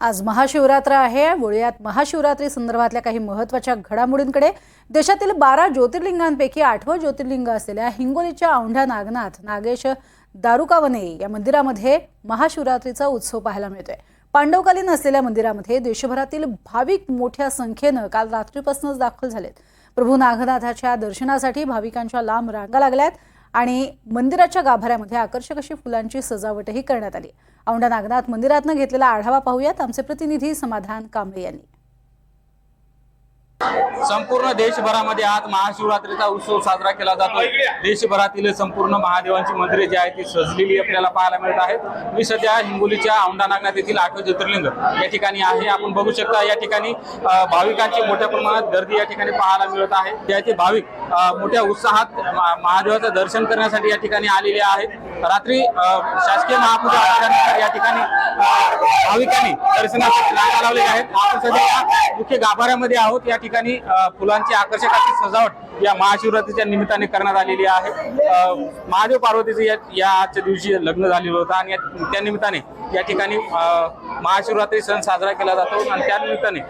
आज महाशिवरात्र आहे. वळूयात महाशिवरात्री संदर्भातल्या काही महत्त्वाच्या घडामोडींकडे देशातील बारा ज्योतिर्लिंगांपैकी आठवं ज्योतिर्लिंग असलेल्या हिंगोलीच्या औंढा नागनाथ नागेश दारुकावने या मंदिरामध्ये महाशिवरात्रीचा उत्सव पाहायला मिळतोय. पांडवकालीन असलेल्या मंदिरामध्ये देशभरातील भाविक मोठ्या संख्येनं काल रात्रीपासूनच दाखल झालेत. प्रभू नागनाथाच्या दर्शनासाठी भाविकांच्या लांब रांगा लागल्यात. आणि मंदिराच्या गाभाऱ्यामध्ये आकर्षक अशी फुलांची सजावटही करण्यात आली. औंढा नागनाथ मंदिरातनं घेतलेला आढावा पाहूयात. आमचे प्रतिनिधी समाधान कांबळे यांनी. संपूर्ण देशभरामध्ये आज महाशिवरात्रीचा उत्सव साजरा केला जातो देशभरातील संपूर्ण महादेवांची मंदिरे जी आहेत ती सजलेली आपल्याला पाहायला मिळत आहेत. मी सध्या हिंगोलीच्या औंढा नागनाथ येथील आठवे ज्योतिर्लिंग या ठिकाणी आहे. आपण बघू शकता या ठिकाणी भाविकांची मोठ्या प्रमाणात गर्दी या ठिकाणी पाहायला मिळत आहे. त्याचे भाविक मोठ्या उत्साहात महादेवाचं दर्शन करण्यासाठी या ठिकाणी आलेले आहेत. रात्री शासकीय महापूजा आल्यानंतर या ठिकाणी भाविकांनी दर्शनासाठी लावलेले आहेत. आपण सध्या मुख्य गाभाऱ्यामध्ये आहोत. या ठिकाणी फुलांची आकर्षक अशी सजावट या महाशिवरात्रीच्या निमित्ताने करण्यात आलेली आहे. महादेव पार्वतीचं या या आजच्या दिवशी लग्न झालेलं होतं आणि त्या निमित्ताने या ठिकाणी महाशिवरात्री सण साजरा केला जातो आणि त्या निमित्ताने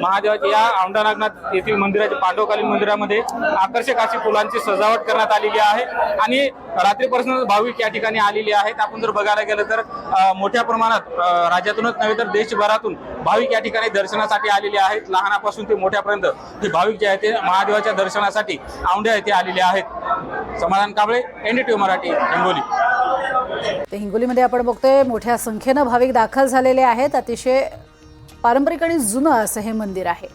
महादेवाच्या या औंढानागनाथ येथील मंदिराच्या पांडवकालीन मंदिरामध्ये आकर्षक अशी फुलांची सजावट करण्यात आलेली आहे आणि रात्रीपासूनच भाविक या ठिकाणी आलेले आहेत. आपण जर बघायला गेलं तर मोठ्या प्रमाणात राज्यातूनच नव्हे तर देशभरातून भाविक या ठिकाणी दर्शनासाठी आलेले आहेत. लहानापासून ते मोठ्यापर्यंत हे भाविक जे आहेत ते महादेवाच्या समाधानासाठी औंढ्या येथे आलेले आहेत. समाधान कांबळे एनडीटीव्ही मराठी हिंगोली. ते हिंगोलीमध्ये आपण बघतोय मोठ्या संख्येनं भाविक दाखल झालेले आहेत. अतिशय पारंपरिक आणि जुनं असं हे मंदिर आहे.